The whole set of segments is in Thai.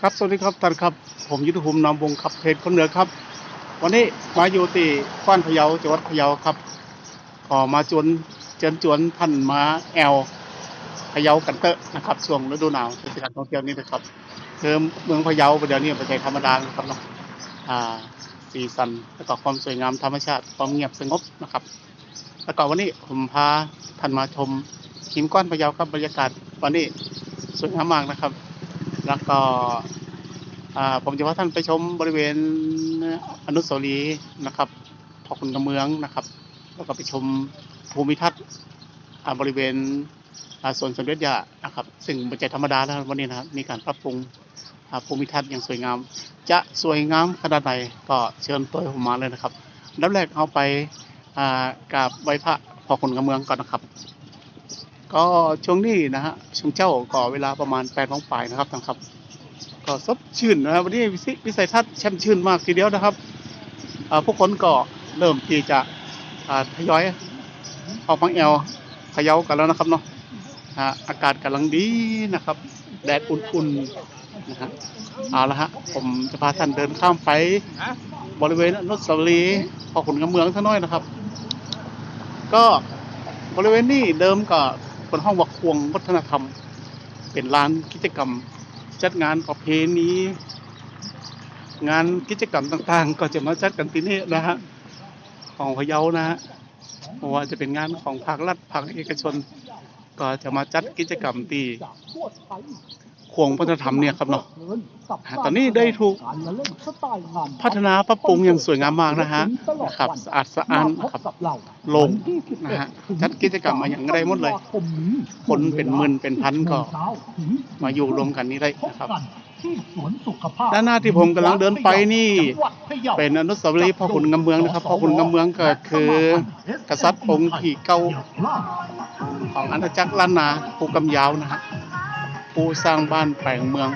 ครับสวัสดีครับท่านครับ ผมยุทธภูมินามวงศ์ครับเพจคนเหนือครับ วันนี้มาอยู่ที่ก้านพะเยาจังหวัดพะเยาครับก็มาจวนเชิญจวนท่านมาแอลพะเยากันเตอะนะครับช่วงฤดูหนาวเทศกาลท่องเที่ยวนี้นะครับเดิมเมืองพะเยาเดี๋ยวนี้เป็นใจธรรมดานะครับเนาะอ่าสีสันแล้วก็ความสวยงามธรรมชาติความเงียบสงบนะครับ แล้วก็วันนี้ผมพาท่านมาชมหินก้อนพะเยาครับบรรยากาศวันนี้สวยงามมากนะครับ แล้วก็ผมจะพาท่านไปชมบริเวณอนุสาวรีย์นะครับพ่อคุณกำเมืองนะครับ แล้วก็ไปชมภูมิทัศน์บริเวณอ่าสวนสมเด็จยานะครับ ซึ่งเป็นใจธรรมดาแล้ววันนี้นะครับมีการปรับปรุงภูมิทัศน์อย่างสวยงาม จะสวยงามขนาดไหนก็เชิญตัวผมมาเลยนะครับนดับแรกเอาไปกราบไหว้พระพ่อคุณกำเมืองก่อนนะครับ ก็ช่วงนี้นะฮะช่วงเจ้าก็เวลาประมาณแปดโมงปลายนะครับท่านครับก็สดชื่นนะครับวันนี้วิสิวิสัยทัศน์แช่มชื่นมากทีเดียวนะครับผู้คนก็เริ่มที่จะทยอยออกฟังแอลเขย่ากันแล้วนะครับเนาะอาอากาศกำลังดีนะครับ แดดอุ่นๆนะฮะเอาละฮะผมจะพาท่านเดินข้ามไปบริเวณนุสาวรีย์พอขุนกำเมืองสักน่อยนะครับ ก็บริเวณนี้เดิมก็ เป็นห้องวักควงวัฒนธรรม เป็นลานกิจกรรม จัดงานประเพณีงานกิจกรรมต่างๆ ก็จะมาจัดกันที่นี่นะฮะของพะเยานะฮะเพราะว่าจะเป็นงานของภาครัฐภาคเอกชน ก็จะมาจัดกิจกรรมที่ ควงวัฒนธรรมเนี่ยครับเนาะตอนนี้ได้ถูกพัฒนาปรับปรุงอย่างสวยงามมากนะฮะนะครับสะอาดสะอ้านนะครับโล่งนะฮะจัดกิจกรรมมาอย่างไรหมดเลย คนเป็นหมื่นเป็นพันก็มาอยู่รวมกันนี่ได้นะครับด้านหน้าที่ผมกำลังเดินไปนี่ เป็นอนุสาวรีย์พ่อขุนกำเมืองนะครับพ่อขุนกำเมืองก็คือกษัตริย์องค์ที่เก้าของอาณาจักรล้านนาผู้กำยาวนะฮะ ผู้สร้างบ้านแปลงเมือง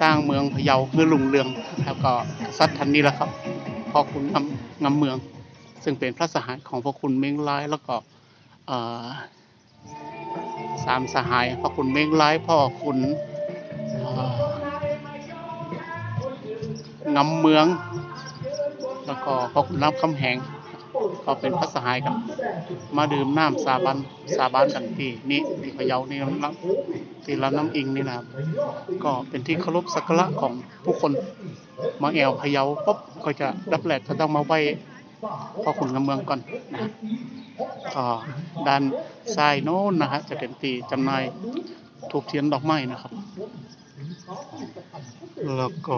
สร้างเมืองพะเยาคือลุงเรืองแล้วก็กษัตท่านนี้แหละครับพ่อขุนงำงำเมือง ซึ่งเป็นพระสหายของพ่อขุนเม้งลายแล้วก็สามสหายพ่อขุนเม้งลายพ่อขุนงำเมือง แล้วก็พ่อขุนรามคำแหง ก็เป็นพระสหายกัน มาดื่มน้ำสาบานสาบานกันที่นี่ที่พะเยานี่น้ำที่ลำน้ำอิงนี่นะครับ ก็เป็นที่เคารพสักการะของผู้คนมาแอวพะเยาปุ๊บก็จะรับแรกก็ต้องมาไหว้พ่อขุนกำเมืองก่อนนะฮะก็ด้านซ้ายโน้นนะฮะจะเป็นตีจำหน่ายถูกเทียนดอกไม้นะครับ แล้วก็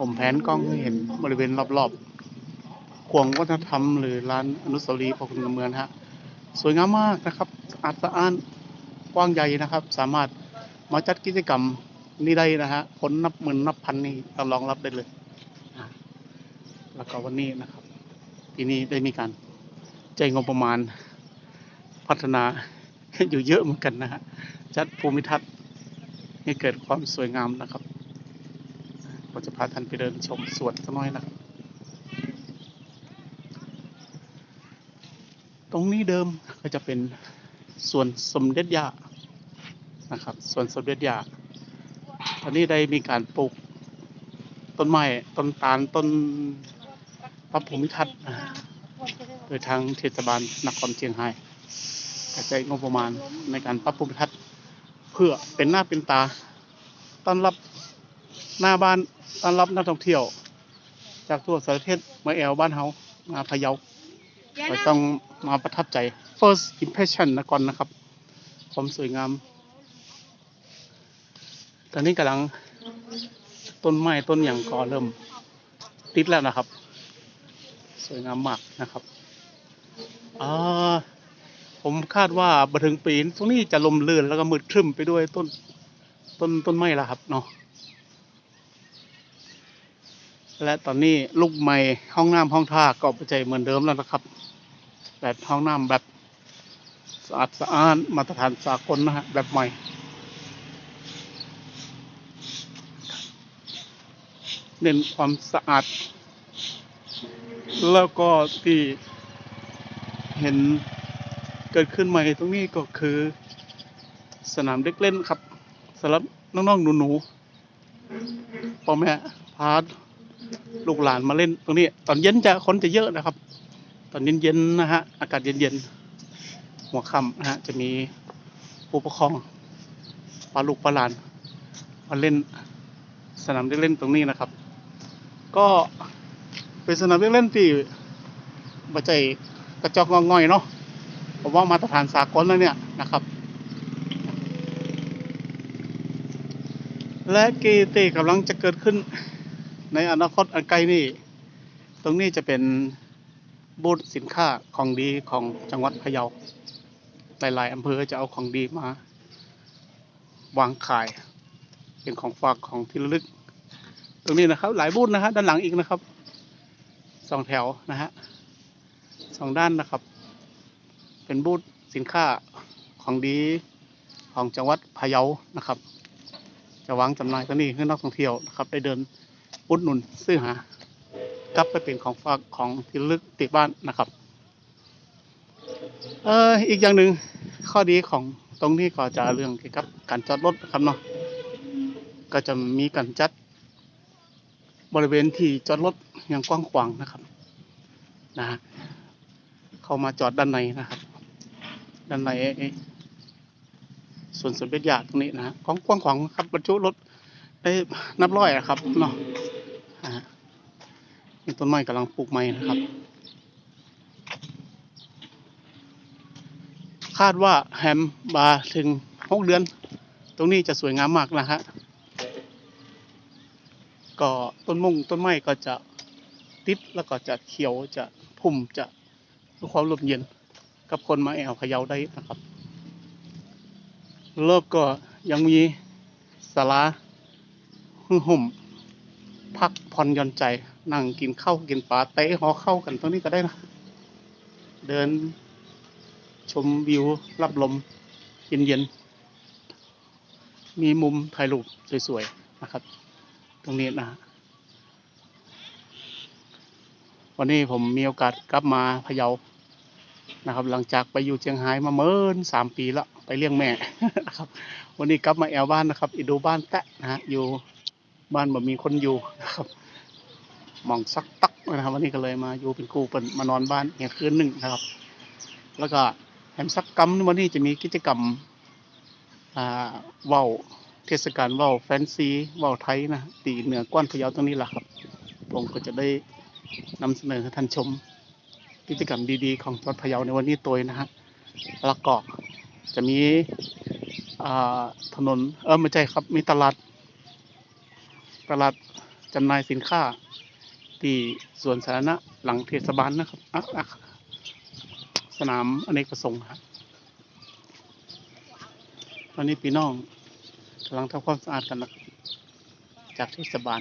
ผมแผนกล้องให้เห็นบริเวณรอบๆควงวัฒนธรรมหรือร้านอนุสาวรีย์พ่อขุนกำเมืองฮะ สวยงามมากนะครับอาดสะอ้านกว้างใหญ่นะครับ สามารถมาจัดกิจกรรมนี่ได้นะฮะคนนับหมื่นนับพันนี่รองรับได้เลย แล้วก็วันนี้นะครับปีนี้ได้มีการใจงบประมาณพัฒนาอยู่เยอะเหมือนกันนะฮะจัดภูมิทัศน์ให้เกิดความสวยงามนะครับ ก็จะพาท่านไปเดินชมสวนสักหน่อยนะครับ ตรงนี้เดิมก็จะเป็นสวนสมเด็จยานะครับสวนสมเด็จยาตอนนี้ได้มีการปลูกต้นไม้ต้นตาลต้นพระภูมิทัศน์โดยทางเทศบาลนครเชียงรายกระจายงบประมาณในการปรับภูมิทัศน์เพื่อเป็นหน้าเป็นตาต้อนรับ หน้าบ้านต้อนรับนักท่องเที่ยว จากทั่วสารทิศมาแอวบ้านเฮามาพะเยาก็ต้องมาประทับใจ first impression นะก่อนนะครับ ความสวยงาม ตอนนี้กำลังต้นไม้ต้นอย่างก็เริ่ม ติดแล้วนะครับ สวยงามมากนะครับอ่าผมคาดว่าบถึงปีตรงนี้จะลมลื่นแล้วก็มืดครึ้มไปด้วยต้น ต้นต้นไม้แล้วครับเนาะ และตอนนี้ลูกใหม่ห้องน้ำห้องท่าก็ปใจเหมือนเดิมแล้วนะครับ แบบห้องน้ำแบบสะอาดสะอานมาตรฐานสากลนะฮะแบบใหม่ เน้นความสะอาด แล้วก็ที่เห็นเกิดขึ้นใหม่ตรงนี้ก็คือ สนามเด็กเล่นครับสำหรับน้องๆหนูๆพ่อแม่พาร์ ลูกหลานมาเล่นตรงนี้ ตอนเย็นจะคนจะเยอะนะครับ ตอนเย็นๆนะฮะอากาศเย็นๆหัวค่ำนะฮะจะมีผู้ปกครองพาลูกพาหลานมาเล่นสนามเด็กเล่นตรงนี้นะครับ ก็เป็นสนามเด็กเล่นที่บัใจกระจอกงองง่อยเนาะผมว่ามาตรฐานสากลแล้วเนี่ยนะครับ และกีตีกำลังจะเกิดขึ้น ในอนาคตอันไกลนี่ ตรงนี้จะเป็นบูธสินค้าของดีของจังหวัดพะเยา หลายๆอำเภอจะเอาของดีมา วางขาย เป็นของฝากของที่ระลึก ตรงนี้นะครับ หลายบูธนะฮะด้านหลังอีกนะครับ สองแถวนะฮะสองด้านนะครับ เป็นบูธสินค้าของดีของจังหวัดพะเยานะครับ จะวางจำหน่ายตรงนี้ให้นักท่องเที่ยวนะครับ ได้เดิน อุดหนุนซื้อหากลับไปเป็นของฝากของที่ลึกติดบ้านนะครับ เอออีกอย่างหนึ่งข้อดีของตรงนี้ก็จะเรื่องเกี่ยวกับการจอดรถนะครับเนาะก็จะมีการจัด บริเวณที่จอดรถอย่างกว้างขวางนะครับนะฮะเข้ามาจอดด้านในนะครับ ด้านในส่วนสวนเป็ดยาตรงนี้นะฮะกว้างกว้างขวางครับบรรจุรถได้นับร้อยอะครับเนาะ มีต้นไม้กำลังปลูกใหม่นะครับ คาดว่าแฮมบาถึงหกเดือน ตรงนี้จะสวยงามมากนะฮะก็ต้นมงต้นไม้ก็จะติดแล้วก็จะเขียวจะพุ่มจะมีความลมเย็น กับคนมาแอวพะเยาได้นะครับแล้วก็ยังมีศาลาหึ่งห่มพักผ่อนย่อนใจ นั่งกินข้าวกินปลาเตะหอเข้ากันตรงนี้ก็ได้นะ เดินชมวิวรับลมเย็นๆ มีมุมถ่ายรูปสวยๆ นะครับ ตรงนี้นะฮะวันนี้ผมมีโอกาสกลับมาพะเยา นะครับ หลังจากไปอยู่เชียงรายมาเมินสามปีแล้วไปเลี้ยงแม่นะครับ วันนี้กลับมาแอวบ้านนะครับ อีดูบ้านแตะนะฮะ อยู่บ้านแบบมีคนอยู่นะครับ มองซักตักนะครับ วันนี้ก็เลยมาอยู่เป็นครูเป็นมานอนบ้านอย่างคืนหนึ่งนะครับ แล้วก็แฮมซักกัมวันนี้จะมีกิจกรรมอ่าเว้าเทศกาลว้าวแฟนซีว้าวไทยนะตีเหนือกว้านพะเยาตรงนี้แหละครับ ผมก็จะได้นำเสนอให้ท่านชม กิจกรรมดีๆ ของจังหวัดพะเยาในวันนี้ตัวนะฮะแล้วก็จะมีอ่าถนนเออไม่ใช่ครับมีตลาด ตลาดจำหน่ายสินค้า ที่สวนสาธารณะหลังเทศบาลนะครับสนามอเนกประสงค์ครับตอนนี้พี่น้องกำลังทำความสะอาดกันนะจากเทศบาล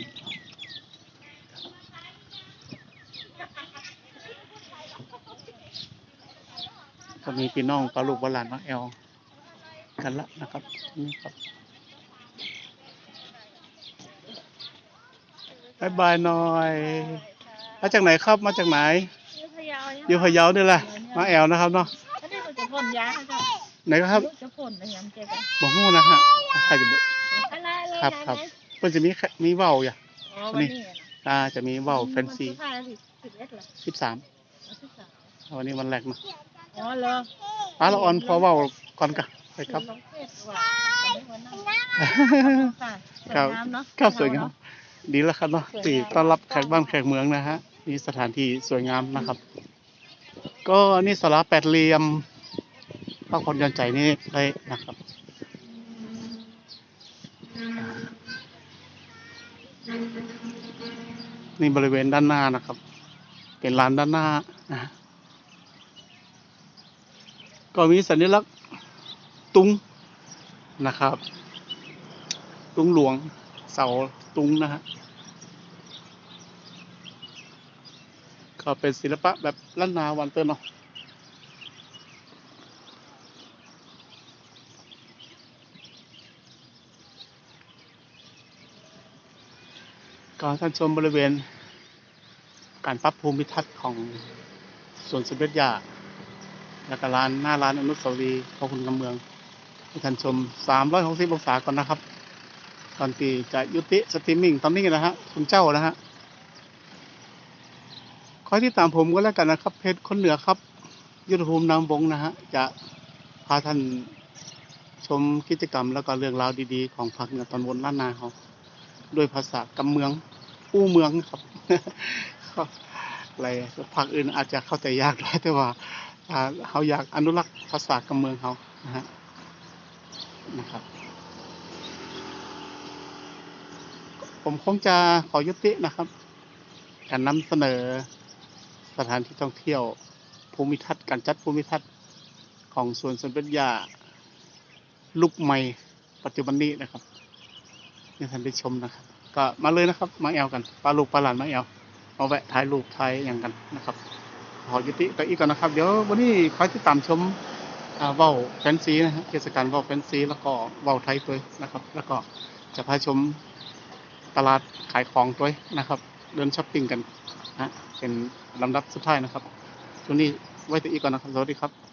ก็มีพี่น้องปลาลูกปลาหลานมาแอลกันละนะครับนี่ครับายบายหน่อยมาจากไหนครับมาจากไหนอยู่พะเยาอยู่พะเยานี่แหละมาแอลนะครับเนาะอันนี้มันจะพ่นยาเขาจะไหนครับจะพ่นอะไรอย่างเจ๊กันบอกงูนะฮะใครจะบอกอะไรเลยครับยายครับไหมเพิ่นจะมีแค่มีเว้าอย่าอ๋อวันนี้นะอ่าจะมีเว้าแฟนซีวัสุดท้ายสิบเอ็ดเหรอสิบสามวันที่สามวันนี้วันแรกเนาะอ๋อเหรอป้าละออนพอเว้าก่อนกันไปครับลงเฟซว่าตอนนี้วันนั้นค่ะสวยครับงามเนาะครับสวยงาม ดีแล้วครับเนาะสวยงามตีต้อนรับแขกบ้านแขกเมืองนะฮะนี่สถานที่สวยงามนะครับ ก็นี่สาราแปดเหลี่ยมพักผ่อนหย่อนใจนี่ได้นะครับนี่บริเวณด้านหน้านะครับ เป็นลานด้านหน้านะฮะก็มีสัญลักษณ์ตุงนะครับ ตุงหลวงเสาตุงนะฮะ ก็เป็นศิลปะแบบล้านนาวันเตอร์เนาะก็ท่านชมบริเวณ การปรับภูมิทัศน์ของสวนสมเด็จยาและก็ร้านหน้าร้านอนุสาวรีย์พระคุณกำเมืองให้ท่านชม 360 องศาก่อนนะครับก่อนที่จะยุติสตรีมมิ่งตอนนี้นะฮะคุณเจ้านะฮะ คอที่ตามผมก็แล้วกันนะครับ เพจคนเหนือครับ ยุทธภูมินามวงนะฮะ จะพาท่านชมกิจกรรมแล้วก็เรื่องราวดีๆ ของภาคเหนือตอนบนล้านนาเขาด้วยภาษากำเมือง อู้เมืองครับอะไรภาคอื่นอาจจะเข้าใจยากหน่อยแต่ว่าอ่าเขาอยากอนุรักษ์ภาษากำเมืองเขานะฮะนะครับ ผมคงจะขอยุตินะครับ การนำเสนอ สถานที่ท่องเที่ยว ภูมิทัศน์การจัดภูมิทัศน์ของสวนสมเด็จย่าลูกใหม่ปัจจุบันนี้นะครับให้ท่านได้ชมนะครับ ก็มาเลยนะครับ มาแอลกันปลาลูกปลาหลานมาแอลมาแวะถ่ายรูปถ่ายอย่างกันนะครับขอยุติไปอีกก่อนนะครับ เดี๋ยววันนี้คอยติดตามชมอ่าวแฟนซีนะฮะเทศกาลว้าวแฟนซีแล้วก็ว้าวไทยตัวนะครับ แล้วก็จะพาชมตลาดขายของด้วยนะครับ เดินช้อปปิ้งกัน นะเป็นลำดับสุดท้ายนะครับช่วงนี้ไว้ตัวอีกก่อนนะครับสวัสดีครับ